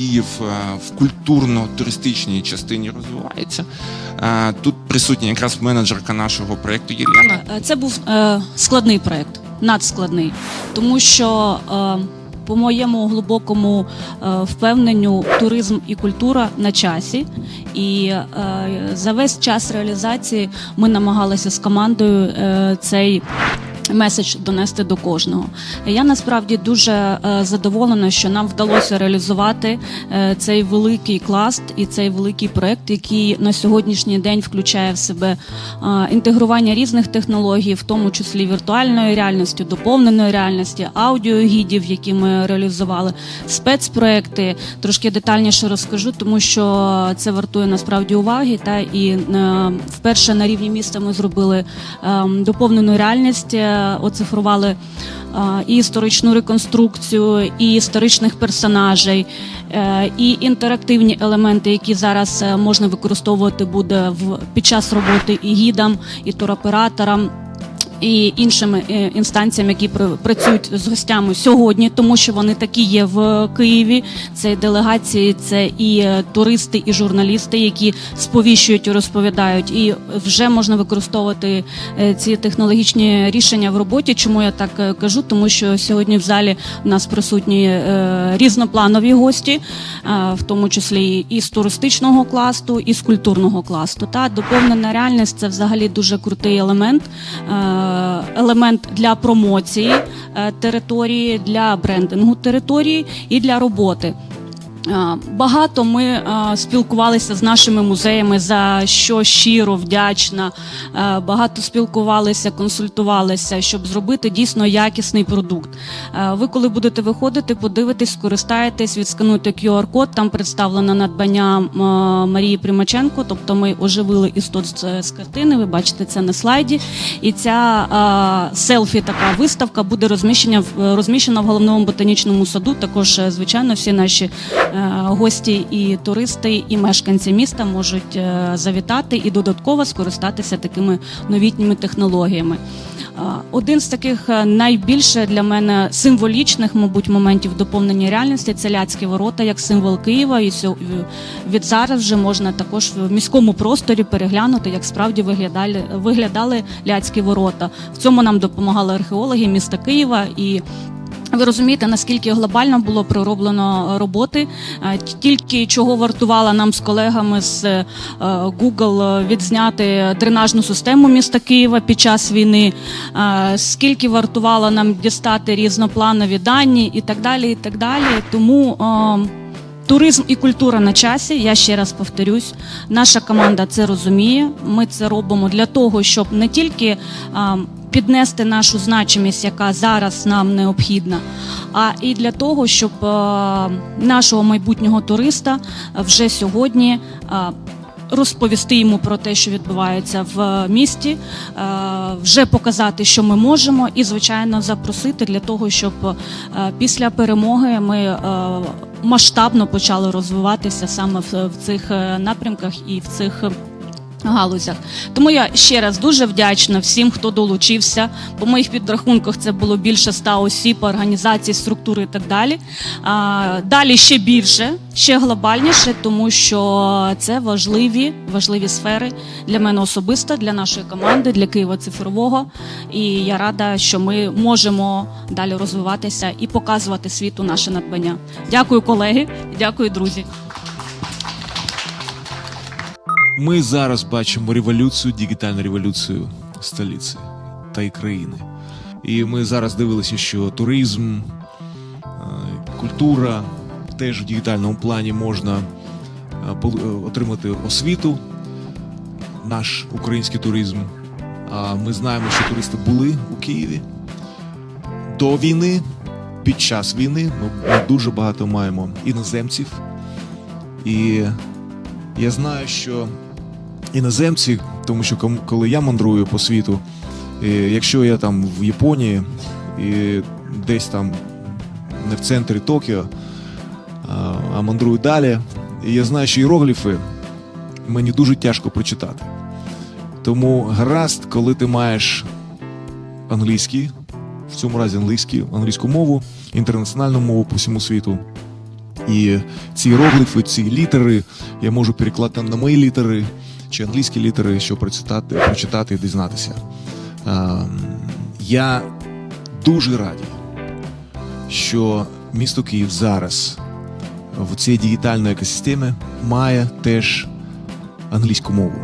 гідів е, в культурно-туристичній частині розвивається. Е, Тут присутня якраз менеджерка нашого проєкту Єлена. Е, Це був складний проект, надскладний, тому що. По моєму глибокому впевненню, туризм і культура на часі, і за весь час реалізації ми намагалися з командою цей меседж донести до кожного. Я насправді дуже е, задоволена, що нам вдалося реалізувати е, цей великий класт і цей великий проект, який на сьогоднішній день включає в себе е, інтегрування різних технологій, в тому числі віртуальної реальності, доповненої реальності, аудіогідів, які ми реалізували, спецпроекти. Трошки детальніше розкажу, тому що це вартує насправді уваги. Та і вперше на рівні міста ми зробили е, доповнену реальність, оцифрували е, і історичну реконструкцію, і історичних персонажей, е, і інтерактивні елементи, які зараз е, можна використовувати буде в під час роботи і гідам, і туроператорам. І іншими е, інстанціями, які пр- працюють з гостями сьогодні, тому що вони такі є в Києві. Це і делегації, це і е, туристи, і журналісти, які сповіщують і розповідають. І вже можна використовувати е, ці технологічні рішення в роботі. Чому я так кажу? Тому що сьогодні в залі у нас присутні різнопланові гості, в тому числі і з туристичного класту, і з культурного класту. Та доповнена реальність це взагалі дуже крутий елемент. Е, Елемент для промоції е, території, для брендингу території і для роботи. Е, Багато ми е, спілкувалися з нашими музеями, за що щиро вдячна. Е, Багато спілкувалися, консультувалися, щоб зробити дійсно якісний продукт. Ви, коли будете виходити, подивитесь, скористаєтесь, відскануйте QR-код. Там представлено надбання Марії Примаченко. Тобто ми оживили істот з, картини. Ви бачите це на слайді. І ця селфі, така виставка буде розміщена в головному ботанічному саду. Також, звичайно, всі наші гості і туристи, і мешканці міста можуть е, завітати і додатково скористатися такими новітніми технологіями. Е, Один з таких е, найбільше для мене символічних, мабуть, моментів доповнення реальності це Ляцькі ворота як символ Києва. І від зараз вже можна також в міському просторі переглянути, як справді виглядали, виглядали Ляцькі ворота. В цьому нам допомагали археологи міста Києва і. Ви розумієте, наскільки глобально було пророблено роботи, Е, тільки чого вартувала нам з колегами з е, Google відзняти дренажну систему міста Києва під час війни, е, скільки вартувало нам дістати різнопланові дані і так далі. І так далі. Тому е, Туризм і культура на часі. Я ще раз повторюсь. Наша команда це розуміє. Ми це робимо для того, щоб не тільки піднести нашу значимість, яка зараз нам необхідна, а і для того, щоб нашого майбутнього туриста вже сьогодні. Розповісти йому про те, що відбувається в місті, вже показати, що ми можемо, і звичайно запросити для того, щоб після перемоги ми масштабно почали розвиватися саме в, цих е, напрямках і в цих. Галузях тому я ще раз дуже вдячна всім, хто долучився. По моїх підрахунках це було більше ста осіб, організацій, структури і так далі. А, далі ще більше, ще глобальніше, тому що це важливі, важливі сфери для мене особисто, для нашої команди, для Києва цифрового. І я рада, що ми можемо далі розвиватися і показувати світу наше надбання. Дякую, колеги, дякую, друзі. Ми зараз бачимо революцію, дигітальну революцію столиці та й країни. І ми зараз дивилися, що туризм, е, культура теж в дигітальному плані можна е, е, отримати освіту, наш український туризм. А ми знаємо, що туристи були у Києві до війни, під час війни. Ми дуже багато маємо іноземців. І я знаю, що іноземці, тому що коли я мандрую по світу, якщо я там в Японії і десь там не в центрі Токіо, а, мандрую далі, і я знаю, що іерогліфи мені дуже тяжко прочитати. Тому гаразд, коли ти маєш англійський, в цьому разі англійський, англійську мову, інтернаціональну мову по всьому світу, І ці іерогліфи, ці літери я можу перекладати на мої літери чи англійські літери, щоб прочитати, прочитати і дізнатися. Я дуже радий, що місто Київ зараз в цій дигітальній екосистемі має теж англійську мову.